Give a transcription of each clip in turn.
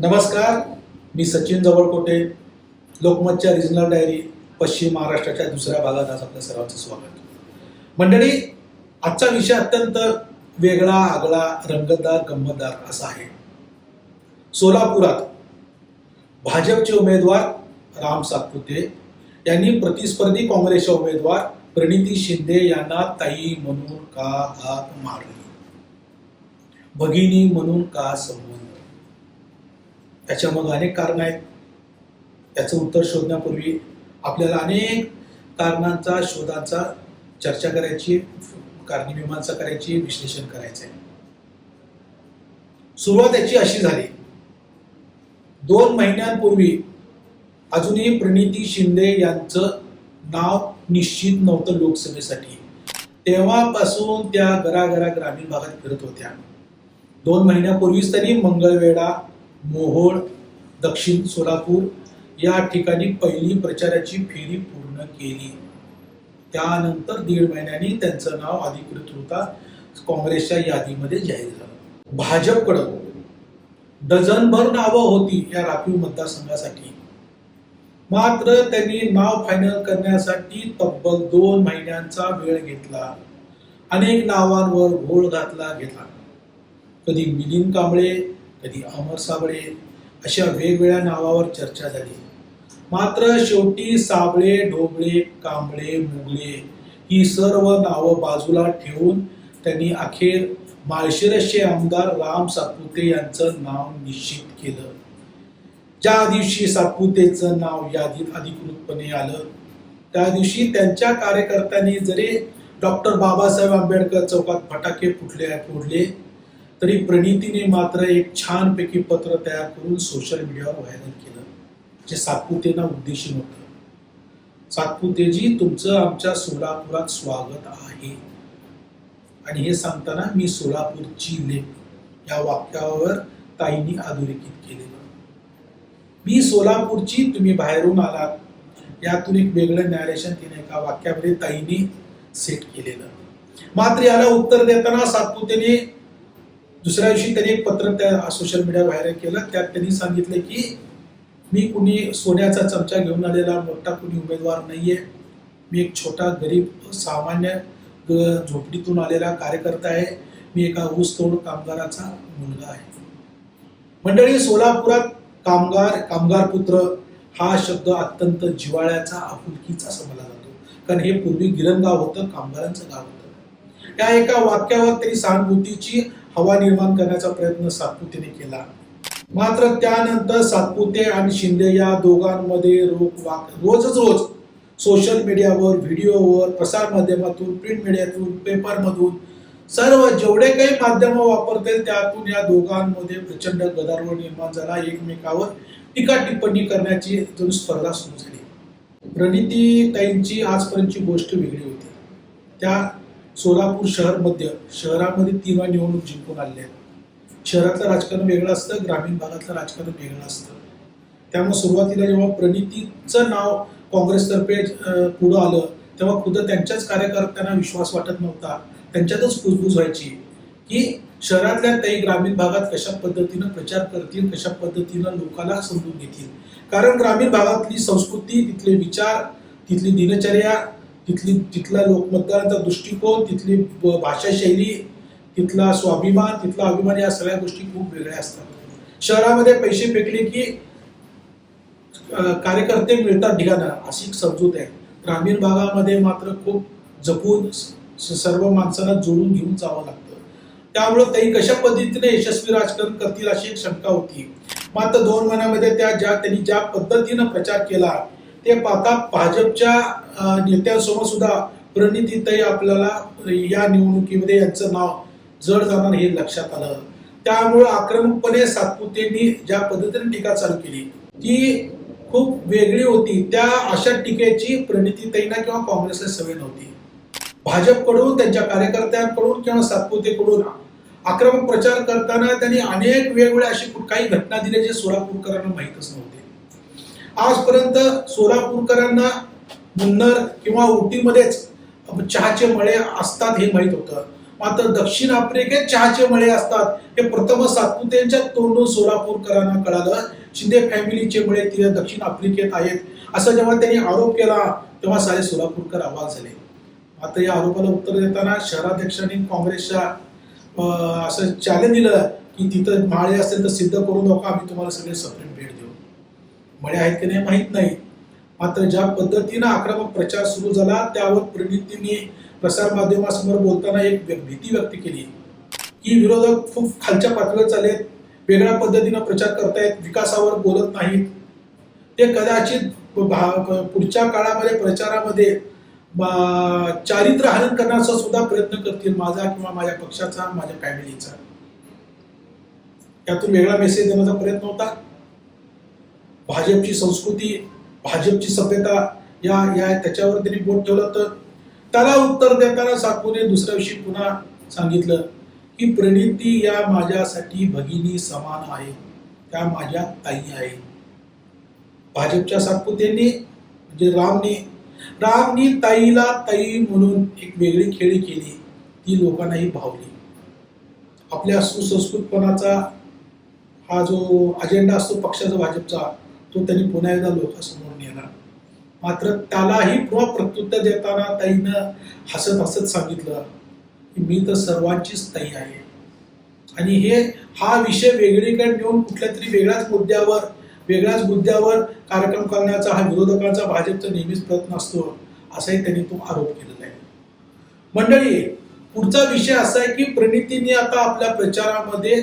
नमस्कार मी सचिन जवळकोटे लोकमतच्या रिजनल डायरी पश्चिम महाराष्ट्राच्या दुसऱ्या भागात आज आपल्या सर्वांचं स्वागत. मंडळी आजचा विषय अत्यंत वेगळा आगळा रंगतदार गंमतदार असा आहे. सोलापुरात भाजपचे उमेदवार राम सातपुते यांनी प्रतिस्पर्धी काँग्रेसच्या उमेदवार प्रणिती शिंदे यांना ताई म्हणून का हात मारली? भगिनी म्हणून का संबोधली? त्याच्यामध्ये अनेक कारण आहेत. त्याचं उत्तर शोधण्यापूर्वी आपल्याला अनेक कारणांचा शोधांचा चर्चा करायची कारणीमीमांसा करायची विश्लेषण करायचं आहे सुरुवात याची अशी झाली. दोन महिन्यांपूर्वी अजूनही प्रणिती शिंदे यांचं नाव निश्चित नव्हतं लोकसभेसाठी. तेव्हापासून त्या घराघरा ग्रामीण भागात फिरत होत्या. दोन महिन्यापूर्वीच त्यांनी मंगळवेढा मोहोळ दक्षिण सोलापूर या ठिकाणी पहिली प्रचाराची फेरी पूर्ण केली. त्यानंतर दीड महिन्यांनी त्यांचं नाव अधिकृत होता काँग्रेसच्या यादीमध्ये जाहीर झालं. भाजपकडं डझनभर नावं होती या राखीव मतदारसंघासाठी. मात्र त्यांनी नाव फायनल करण्यासाठी तब्बल दोन महिन्यांचा वेळ घेतला. अनेक नावांवर घोळ घातला घेतला कधी मिलिंद कांबळे कधी अमर साबळे अशा वेगवेगळ्या नावावर चर्चा झाली. मात्र शेवटी साबळे ढोबळे कांबळे मुगळे ही सर्व नावं बाजूला ठेवून त्यांनी अखेर माळशिरसचे आमदार राम सातपुते यांचं नाव निश्चित केलं. ज्या दिवशी सातपुतेचं नाव यादीत अधिकृतपणे आलं त्या दिवशी त्यांच्या कार्यकर्त्यांनी जरी डॉक्टर बाबासाहेब आंबेडकर चौकात फटाके फुटले फोडले तरी प्रणितीने मात्र एक छानपैकी पत्र तयार करून सोशल मीडियावर व्हायरल केलं जे सातपुतेना उद्देशून होतं. सातपुतेजी तुमचं आमच्या सोलापुरात स्वागत आहे. आणि हे सांगताना मी सोलापूरची लेख या वाक्यावर ताईंनी अधोरेखित केलेलं. मी सोलापूरची तुम्ही बाहेरून आलात. यातून एक वेगळं नॅरेशन तिने एका वाक्यामध्ये ताईंनी सेट केलेलं. मात्र याला उत्तर देताना सातपुतेने दुसऱ्या दिवशी त्यांनी एक पत्र त्या सोशल मीडिया व्हायरल केलं. त्यात त्यांनी सांगितलं की मी कुणी सोन्याचा चमचा घेऊन आलेला मोठा कुणी उमेदवार नाहीये. मी एक छोटा गरीब सामान्य झोपडीतून आलेला कार्यकर्ता आहे. मी एका ऊसतोड कामगाराचा मुलगा आहे. मंडळी सोलापुरात कामगार कामगार पुत्र हा शब्द अत्यंत जिवाळ्याचा आपुलकीचा समजला जातो. कारण हे पूर्वी गिरणगाव होतं कामगारांचं गाव होतं. त्या एका वाक्यावर तरी सहानुभूतीची हवा निर्माण करण्याचा प्रयत्न सातपुतेने केला. मात्र त्यानंतर सातपुते आणि शिंदे या दोघांमध्ये रोख वाक रोजच रोज सोशल मीडियावर व्हिडिओवर प्रसार माध्यमातून प्रिंट मीडियातून पेपरमधून सर्व जेवढे काही माध्यम वापरतील त्यातून या दोघांमध्ये प्रचंड गदारोळ निर्माण झाला. एकमेकावर टीका टिप्पणी करण्याची जणू स्पर्धा सुरू झाली. प्रणिती ताईंची आजपर्यंतची गोष्ट वेगळी होती. त्या सोलापूर शहर मध्य शहरामध्ये तीन वेळा निवडणूक जिंकून आले आहेत. शहरातलं राजकारण वेगळं असतं ग्रामीण भागातलं राजकारण वेगळं असतं. त्यामुळे सुरुवातीला जेव्हा प्रणितीचं नाव काँग्रेसतर्फे पुढं आलं तेव्हा खुद्द त्यांच्याच कार्यकर्त्यांना विश्वास वाटत नव्हता. त्यांच्यातच कुजबूज व्हायची. की शहरातल्या काही ग्रामीण भागात कशा पद्धतीनं प्रचार करतील कशा पद्धतीनं लोकांना समजून घेतील? कारण ग्रामीण भागातली संस्कृती तिथले विचार तिथली दिनचर्या तिथली तिथला लोकमतदारांचा दृष्टिकोन तिथली भाषाशैली तिथला स्वाभिमान तिथला अभिमान या सगळ्या गोष्टी खूप वेगळ्या असतात. शहरामध्ये पैसे फेकले की कार्यकर्ते मिळतात ढिगाणा अशी एक समजूत आहे. ग्रामीण भागामध्ये मात्र खूप जपून सर्व माणसांना जोडून घेऊन जावं लागतं. त्यामुळे काही कशा पद्धतीने यशस्वी राजकारण करतील अशी एक शंका होती. मात्र दोन महिन्यामध्ये त्या ज्या त्यांनी ज्या पद्धतीनं प्रचार केला ते पाहता भाजपच्या नेत्यांसमोर सुद्धा प्रणितीताई आपल्याला या निवडणुकीमध्ये यांचं नाव जड जाणार हे लक्षात आलं. त्यामुळे आक्रमकपणे सातपुतेंनी ज्या पद्धतीने टीका चालू केली ती खूप वेगळी होती. त्या अशा टीकेची प्रणितीताईंना किंवा काँग्रेसला सवय नव्हती. भाजपकडून त्यांच्या कार्यकर्त्यांकडून किंवा सातपुतेकडून आक्रमक प्रचार करताना त्यांनी अनेक वेगवेगळ्या अशी काही घटना दिल्या जे सोलापूरकरांना माहीतच नव्हते. आजपर्यंत सोलापूरकरांना मुन्नर किंवा उटीमध्येच चहाचे मळे असतात हे माहीत होतं. मात्र दक्षिण आफ्रिकेत चहाचे मळे असतात हे प्रथम सातपुतेंच्या तोंडून सोलापूरकरांना कळालं. शिंदे फॅमिलीचे मळे तिथे दक्षिण आफ्रिकेत आहेत असं जेव्हा त्यांनी आरोप केला तेव्हा सारे सोलापूरकर आवाज झाले. मात्र या आरोपाला उत्तर देताना शहराध्यक्षांनी काँग्रेसच्या असं चॅलेंज दिलं की तिथं माळे असेल तर सिद्ध करून नका आम्ही तुम्हाला सगळे सप्रेट म्हणे आहेत की नाही माहीत नाही. मात्र ज्या पद्धतीनं आक्रमक प्रचार सुरू झाला त्यावर प्रणितींनी प्रसार माध्यमासमोर बोलताना एक व्य- भीती व्यक्त केली. की विरोधक खूप खालच्या पातळीवर चालेत वेगळ्या पद्धतीनं प्रचार करतायत विकासावर बोलत नाहीत. ते कदाचित भा- पुढच्या काळामध्ये प्रचारामध्ये चारित्र्य हरण करण्याचा सुद्धा प्रयत्न करतील माझा किंवा माझ्या पक्षाचा माझ्या फॅमिलीचा. यातून वेगळा मेसेज देण्याचा प्रयत्न होता. भाजपची संस्कृती भाजपची सभ्यता या या त्याच्यावर त्यांनी बोट ठेवलं तर त्याला उत्तर देताना साकूने दुसऱ्या दिवशी पुन्हा सांगितलं की प्रणिती या माझ्यासाठी भगिनी समान आहे त्या माझ्या ताई आहे. भाजपच्या सातपुतेंनी म्हणजे रामने रामनी ताईला ताई म्हणून एक वेगळी खेळी केली ती लोकांनाही भावली. आपल्या सुसंस्कृतपणाचा हा जो अजेंडा असतो पक्षाचा भाजपचा तो त्यांनी पुन्हा एकदा लोकांसमोर नेला. मात्र त्यालाही पुन्हा प्रत्युत्तर देताना ताईनं हसत हसत सांगितलं की मी तर सर्वांचीच ताई आहे. आणि हे हा विषय वेगळीकडे नेऊन कुठल्या तरी वेगळ्याच मुद्द्यावर वेगळ्याच मुद्द्यावर कार्यक्रम करण्याचा हा विरोधकांचा भाजपचा नेहमीच प्रयत्न असतो असाही त्यांनी तो आरोप केलेला आहे. मंडळी पुढचा विषय असा आहे की प्रणितीने आता आपल्या प्रचारामध्ये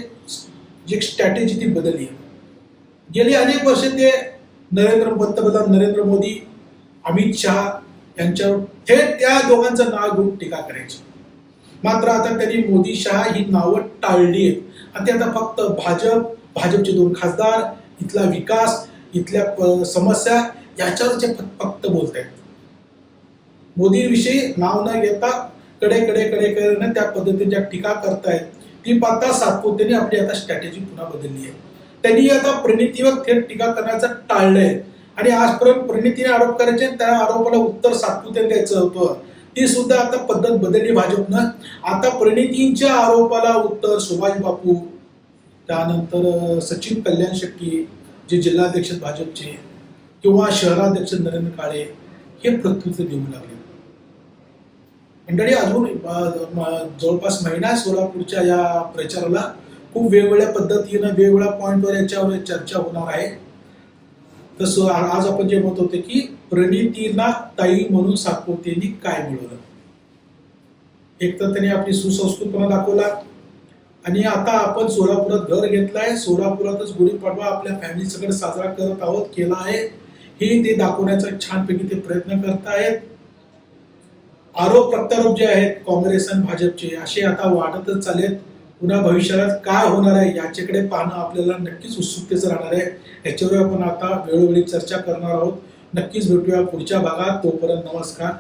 जी स्ट्रॅटेजी ती बदलली आहे. गेली अनेक वर्षे ते नरेंद्र पंतप्रधान नरेंद्र मोदी अमित शहा यांच्यावर थेट त्या दोघांचं नाव घेऊन टीका करायची. मात्र आता त्यांनी मोदी शहा ही नावं टाळली आहेत. आणि ते आता फक्त भाजप भाजपचे दोन खासदार इथला विकास इथल्या समस्या याच्यावर ते फक्त फक्त बोलत आहेत मोदीविषयी नाव न घेता कडे कडे कडे कडे त्या पद्धतीच्या टीका करतायत. ती पाहता सातपुतेने आपली आता स्ट्रॅटेजी पुन्हा बदलली आहे. त्यांनी आता प्रणितीवर थेट टीका करण्याचं टाळलंय. आणि आजपर्यंत प्रणितीने आरोप करायचे त्या आरोपाला उत्तर सातपुते द्यायचं होतं. ती सुद्धा आता पद्धत बदलली भाजपनं. आता प्रणितींच्या आरोपाला उत्तर सुभाष बापू त्यानंतर सचिन कल्याण शेट्टी जे जिल्हाध्यक्ष भाजपचे किंवा शहराध्यक्ष नरेंद्र काळे हे प्रत्युत्तर देऊ लागले. मंडळी अजून जवळपास महिना सोलापूरच्या या प्रचाराला खूप वेगवेगळ्या पद्धतीनं वेगवेगळ्या पॉईंटवर याच्यावर चर्चा होणार आहे. तसं आज आपण जे म्हणत होते की प्रणितीला ताई म्हणून सातपुतेंनी काय मिळवलं? एक तर त्यांनी आपली सुसंस्कृतपणा दाखवला. आणि आता आपण सोलापुरात घर घेतलाय. सोलापुरातच गुढीपाडवा आपल्या फॅमिली सगळं साजरा करत आहोत केला आहे. हे ते दाखवण्याचा छानपैकी ते प्रयत्न करतायत. आरोप प्रत्यारोप जे आहेत काँग्रेस आणि भाजपचे असे आता वाढतच चालेत पुन्हा भविष्यात काय होणार आहे याच्याकडे पाहणं आपल्याला नक्कीच उत्सुकतेचं राहणार आहे. याच्यावर आपण आता वेळोवेळी चर्चा करणार आहोत. नक्कीच भेटूया पुढच्या भागात. तोपर्यंत नमस्कार.